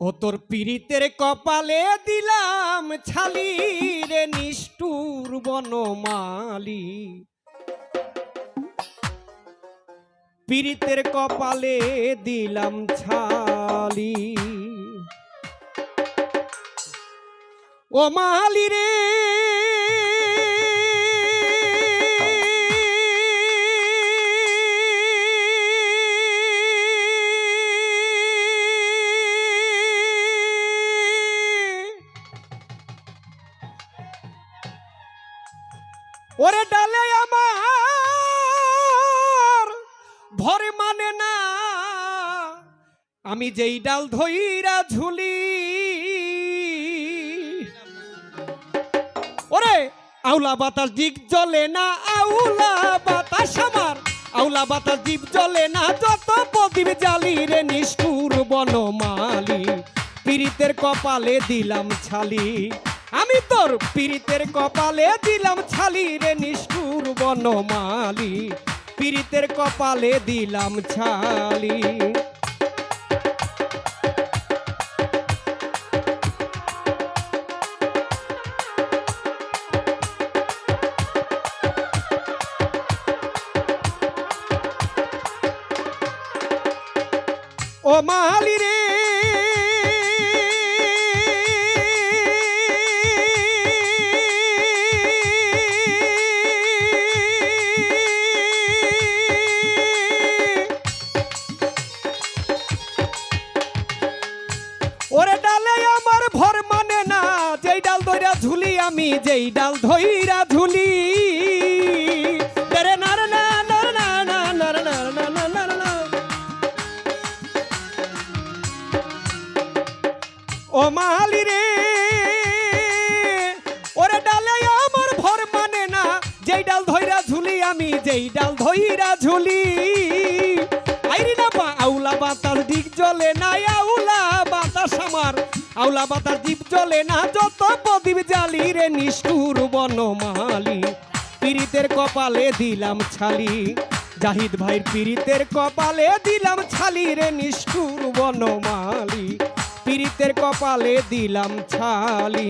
ও তোর পীড়িতের কপালে দিলাম ছালি রে নিষ্ঠুর বনমালি। পীড়িতের কপালে দিলাম ছালি। ও মালি রে ওরে ডালে আমার, ভরে মানে না। আমি যেই ডাল ধইরা ঝুলি, ওরে আউলা বাতাস দিক জ্বলে না, আউলা বাতাস আমার। আউলা বাতাস দ্বীপ জ্বলে না, যত প্রদীপ জ্বালি রে নিষ্ঠুর বনমালি। পীড়িতের কপালে দিলাম ছালি আমি তোর পীড়িতের কপালে দিলাম ছালি রে নিষ্ঠুর বনমালি। পীড়িতের কপালে দিলাম ছালি। ও মালি রে ডাল ধইরা ঝুলি আমি যেই ডাল ধইরা ঝুলি ও রে ওরে ডালে আমার ভর মানে না যেই ডাল ধইরা ঝুলি আমি যেই ডাল ধইরা ঝুলি আউলা পাতার দ্বীপ জ্বলে না, যত প্রদীপ জ্বালি রে নিষ্ঠুর বনমালি। পীড়িতের কপালে দিলাম ছালি, জাহিদ ভাইয়ের পীড়িতের কপালে দিলাম ছালি রে নিষ্ঠুর বনমালি। পীড়িতের কপালে দিলাম ছালি।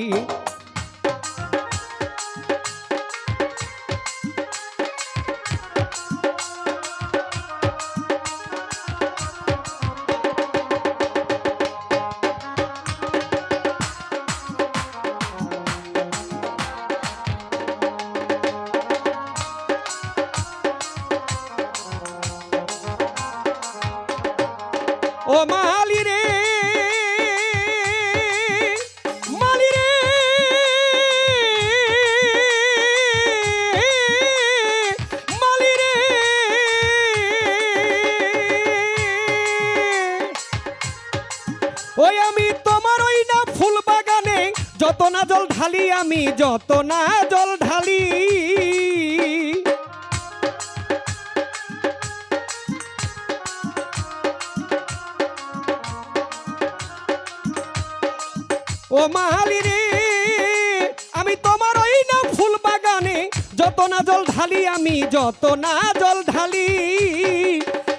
তোমার ওই না ফুল বাগানে, যত না জল ঢালি আমি, যত না জল ঢালি। ও মালি রে, আমি তোমার ওই না ফুল বাগানে, যত না জল ঢালি আমি, যত না জল ঢালি।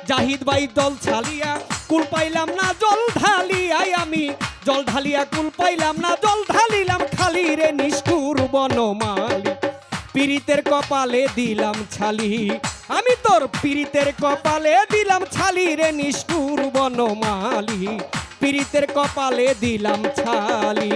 জাহিদ ভাই জল ছালিয়া কুল পাইলাম না জল ঢালিয়াই আমি জল ঢালিয়া কুল পাইলাম না, জল ঢালিলাম খালি রে নিষ্ঠুর বনমালি। পীড়িতের কপালে দিলাম ছালি, আমি তোর পীড়িতের কপালে দিলাম ছালি রে নিষ্ঠুর বনমালি। পীড়িতের কপালে দিলাম ছালি।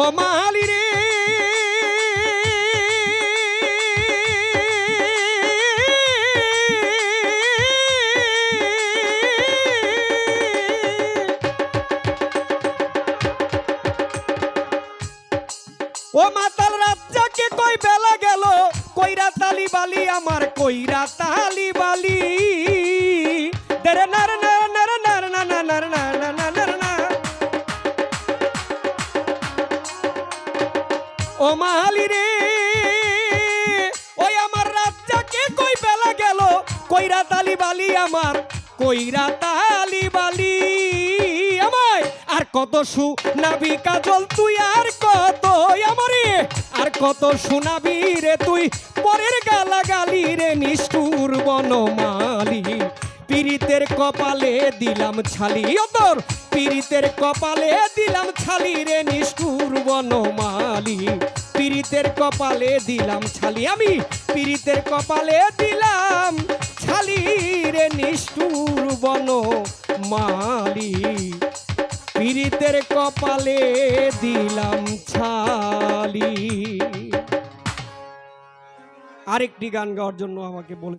ও মালি রে। ও মাতাল রাজ্জাকে কই বেলা গেল? কইরা তালি বালি, আমার কইরা তালি বালি। দেরে নার আমার কইরা তালি বালি। আমায় আর কত শুনাবি কাজল তুই আর কত আমারে। আর কত শুনাবি রে তুই, পরের গালা গালি রে নিষ্ঠুর বনমালি। পীড়িতের কপালে দিলাম ছালি তোর পীড়িতের কপালে দিলাম ছালি রে নিষ্ঠুর বনমালি। পীড়িতের কপালে দিলাম ছালি, আমি পীড়িতের কপালে দিলাম ছালি রে নিষ্ঠুর বনমালি পীড়িতের কপালে দিলাম ছালি। আরেকটি গান গাওয়ার জন্য আমাকে বলে